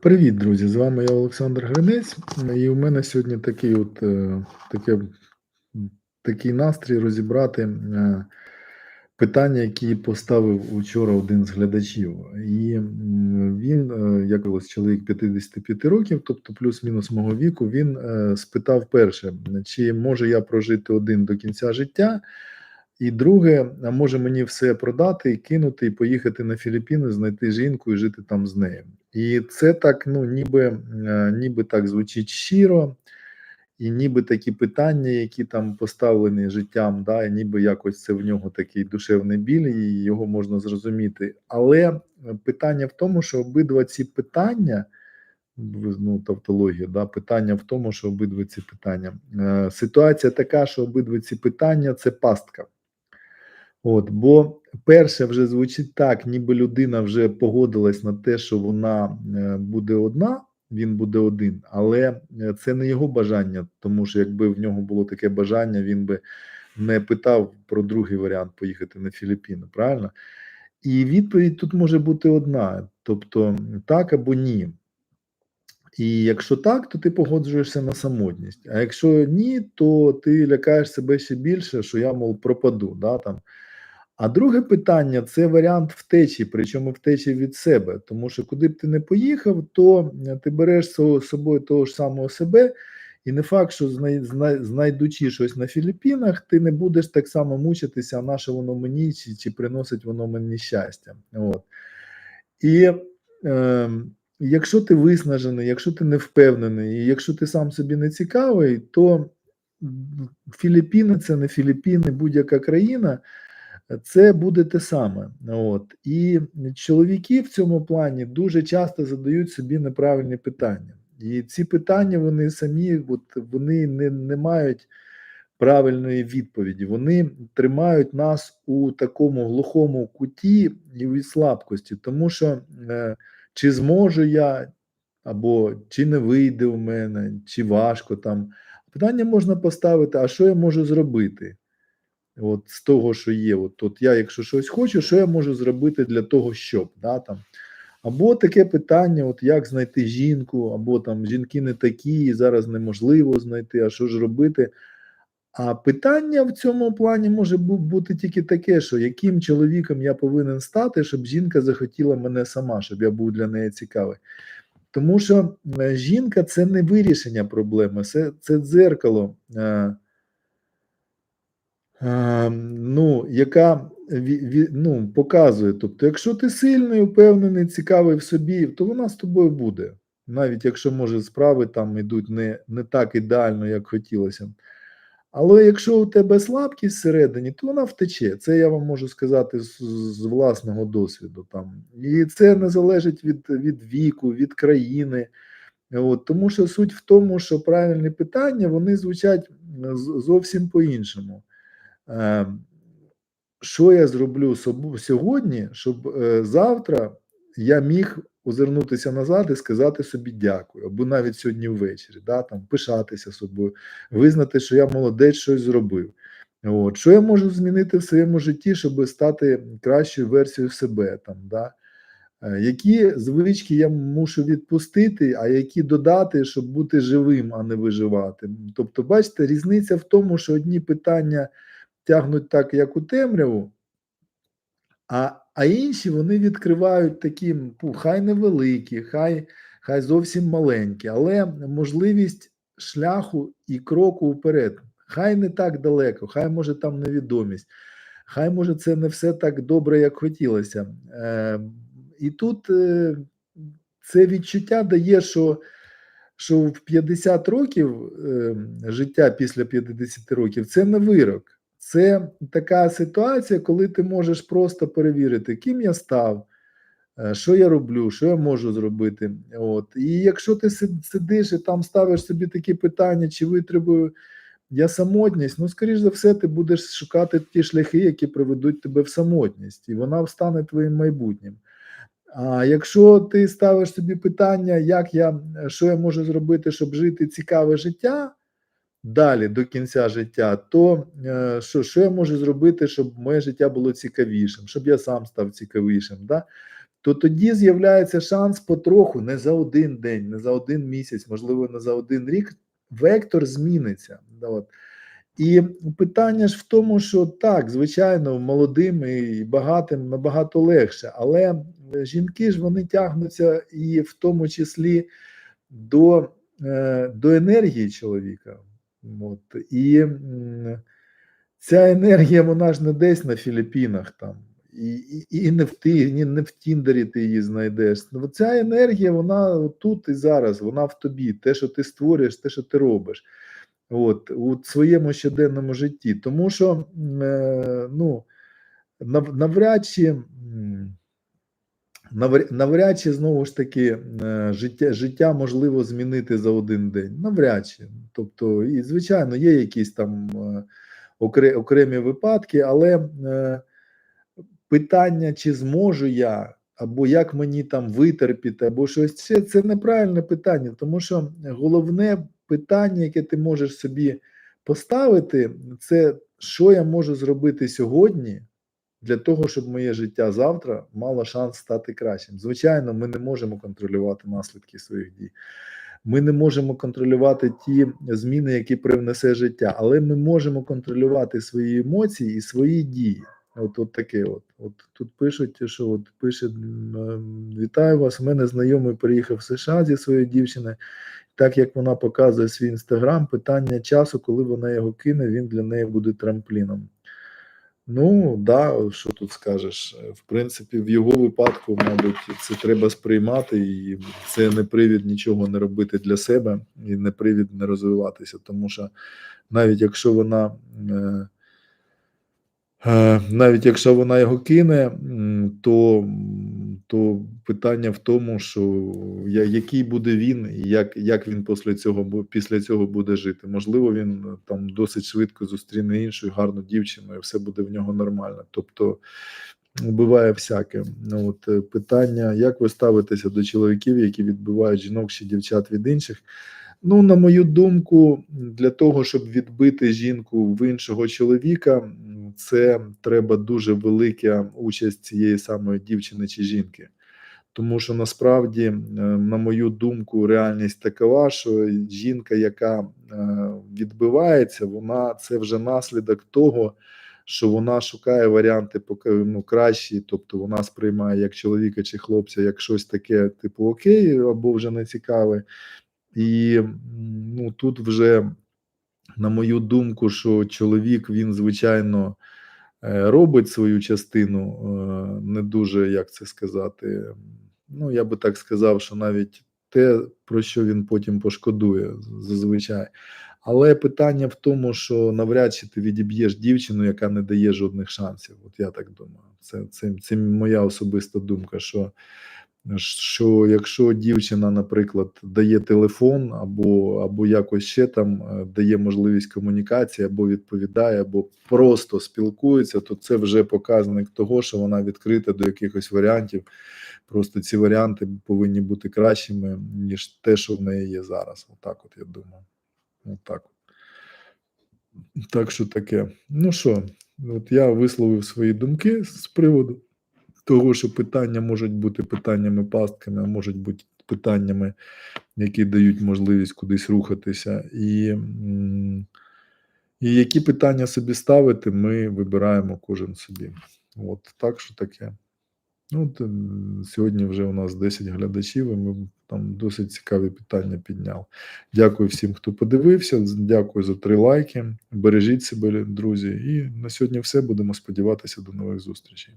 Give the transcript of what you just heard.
Привіт, друзі! З вами я Олександр Гринець, і у мене сьогодні такий от е, таке, такий настрій розібрати е, питання, які поставив учора один з глядачів. І він, е, як колись чоловік 55 років, тобто плюс-мінус мого віку, він спитав перше, чи можу я прожити один до кінця життя. І друге, а може мені все продати, кинути і поїхати на Філіппіни, знайти жінку і жити там з нею. І це так, ну ніби, е, ніби так звучить щиро, і ніби такі питання, які там поставлені життям, да, і ніби якось це в нього такий душевний біль, і його можна зрозуміти. Але е, питання в тому, що обидва ці питання, ну, тавтологія, да, питання в тому, що обидва ці питання. е, Ситуація така, що обидва ці питання це пастка. От, бо перше вже звучить так, ніби людина вже погодилась на те, що вона е, буде одна, він буде один, але е, це не його бажання, тому що якби в нього було таке бажання, він би не питав про другий варіант поїхати на Філіппіни, правильно? І відповідь тут може бути одна: тобто так або ні. І якщо так, то ти погоджуєшся на самотність. А якщо ні, то ти лякаєш себе ще більше, що я, мов, пропаду. Да, там. А друге питання це варіант втечі, причому втечі від себе. Тому що куди б ти не поїхав, то е, ти береш з собою того ж самого себе, і не факт, що знай, знай, знайдучи щось на Філіппінах, ти не будеш так само мучитися, а на що воно мені, чи, чи приносить воно мені щастя. От. І е, якщо ти виснажений, якщо ти не впевнений, і якщо ти сам собі не цікавий, то Філіппіни це не Філіппіни, будь-яка країна, це буде те саме. От. І чоловіки в цьому плані дуже часто задають собі неправильні питання. І ці питання вони самі от, вони не, не мають правильної відповіді. Вони тримають нас у такому глухому куті і у слабкості, тому що е, чи зможу я, або чи не вийде у мене, чи важко там. Питання можна поставити: а що я можу зробити? От з того, що є. От, от я, якщо щось хочу, що я можу зробити для того, щоб да, там. Або таке питання: от як знайти жінку, або там жінки не такі, і зараз неможливо знайти, а що ж робити? А питання в цьому плані може бути тільки таке, що яким чоловіком я повинен стати, щоб жінка захотіла мене сама, щоб я був для неї цікавий. Тому що е, жінка це не вирішення проблеми, це, це дзеркало. Е, е, ну, яка ну, показує. Тобто, якщо ти сильний, впевнений, цікавий в собі, то вона з тобою буде. Навіть якщо, може, справи там йдуть не, не так ідеально, як хотілося. Але якщо у тебе слабкість всередині, то вона втече. Це я вам можу сказати з, з власного досвіду. Там. І це не залежить від, від віку, від країни. От, тому що суть в тому, що правильні питання вони звучать зовсім по-іншому. Е, що я зроблю сьогодні, щоб е, завтра я міг озирнутися назад і сказати собі дякую, або навіть сьогодні ввечері, да, там, пишатися собою, визнати, що я молодець щось зробив. От. Що я можу змінити в своєму житті, щоб стати кращою версією себе? Там, да? Е, Які звички я мушу відпустити, а які додати, щоб бути живим, а не виживати? Тобто, бачите, різниця в тому, що одні питання тягнуть так, як у темряву, а, а інші вони відкривають такі, хай невеликі, хай, хай зовсім маленькі, але можливість шляху і кроку вперед. Хай не так далеко, хай може там невідомість, хай може це не все так добре, як хотілося. Е, і тут е, це відчуття дає, що, що в 50 років е, життя після 50 років це не вирок. Це така ситуація, коли ти можеш просто перевірити, ким я став, е, що я роблю, що я можу зробити. От. І якщо ти сидиш і там ставиш собі такі питання, чи витребую я самотність, ну, скоріш за все, ти будеш шукати ті шляхи, які приведуть тебе в самотність, і вона стане твоїм майбутнім. А якщо ти ставиш собі питання, як я, що я можу зробити, щоб жити цікаве життя, далі до кінця життя, то е, що, що я можу зробити, щоб моє життя було цікавішим, щоб я сам став цікавішим. Да? то тоді з'являється шанс потроху, не за один день, не за один місяць, можливо, не за один рік. Вектор зміниться. Да, От. І питання ж в тому, що так, звичайно, молодим і багатим набагато легше, але жінки ж вони тягнуться і в тому числі до, е, до енергії чоловіка. От. І ця енергія, вона ж не десь на Філіппінах там. І, і, і не в ти, ні, не в Тіндері ти її знайдеш. Ну, ця енергія, вона тут і зараз, вона в тобі. Те, що ти створюєш, те, що ти робиш. От, у своєму щоденному житті. Тому що е, ну, нав, навряд чи. Навряд чи знову ж таки е, життя, життя можливо змінити за один день. Навряд чи. Тобто, і звичайно, є якісь там е, окремі випадки, але е, питання, чи зможу я, або як мені там витерпіти, або щось це, це неправильне питання, тому що головне питання, яке ти можеш собі поставити, це що я можу зробити сьогодні для того, щоб моє життя завтра мало шанс стати кращим. Звичайно, ми не можемо контролювати наслідки своїх дій. Ми не можемо контролювати ті зміни, які привнесе життя, але ми можемо контролювати свої емоції і свої дії. От, от таке. От. От тут пишуть, що от пише: Вітаю вас. У мене знайомий приїхав в США зі своєю дівчиною. Так як вона показує свій інстаграм, питання часу, коли вона його кине, він для неї буде трампліном. Ну, да, що тут скажеш? В принципі, в його випадку, мабуть, це треба сприймати, і це не привід нічого не робити для себе, і не привід не розвиватися. Тому що навіть якщо вона. Е, Е, Навіть якщо вона його кине, то, то питання в тому, що я- який буде він, і як, як він після цього, після цього буде жити. Можливо, він е, там досить швидко зустріне іншу гарну дівчину, і все буде в нього нормально. Тобто буває всяке. Ну, от, е, питання, як ви ставитеся до чоловіків, які відбивають жінок чи дівчат від інших? Ну, на мою думку, для того, щоб відбити жінку в іншого чоловіка, це треба дуже велика участь цієї самої дівчини чи жінки. Тому що насправді, е, на мою думку, реальність такова, що жінка, яка е, відбивається, вона це вже наслідок того, що вона шукає варіанти ну, кращі, тобто вона сприймає як чоловіка чи хлопця, як щось таке, типу окей, або вже не цікаве. І ну, тут вже, на мою думку, що чоловік він, звичайно, е, робить свою частину, е, не дуже, як це сказати. Ну, я би так сказав, що навіть те, про що він потім пошкодує, зазвичай. Але питання в тому, що навряд чи ти відіб'єш дівчину, яка не дає жодних шансів. От я так думаю. Це, це, це моя особиста думка, що що якщо дівчина, наприклад, дає телефон, або або якось ще там е, дає можливість комунікації, або відповідає, або просто спілкується, то це вже показник того, що вона відкрита до якихось варіантів. Просто ці варіанти повинні бути кращими, ніж те, що в неї є зараз. Отак, от я думаю. Отак. от. Так що таке. Ну що, от я висловив свої думки з приводу того, що питання можуть бути питаннями пастками, а можуть бути питаннями, які дають можливість кудись рухатися. І, і які питання собі ставити, ми вибираємо кожен собі. От так що таке. Ну, от, сьогодні вже у нас 10 глядачів, і ми там досить цікаві питання підняли. Дякую всім, хто подивився. Дякую за три лайки. Бережіть себе, друзі. І на сьогодні все. Будемо сподіватися до нових зустрічей.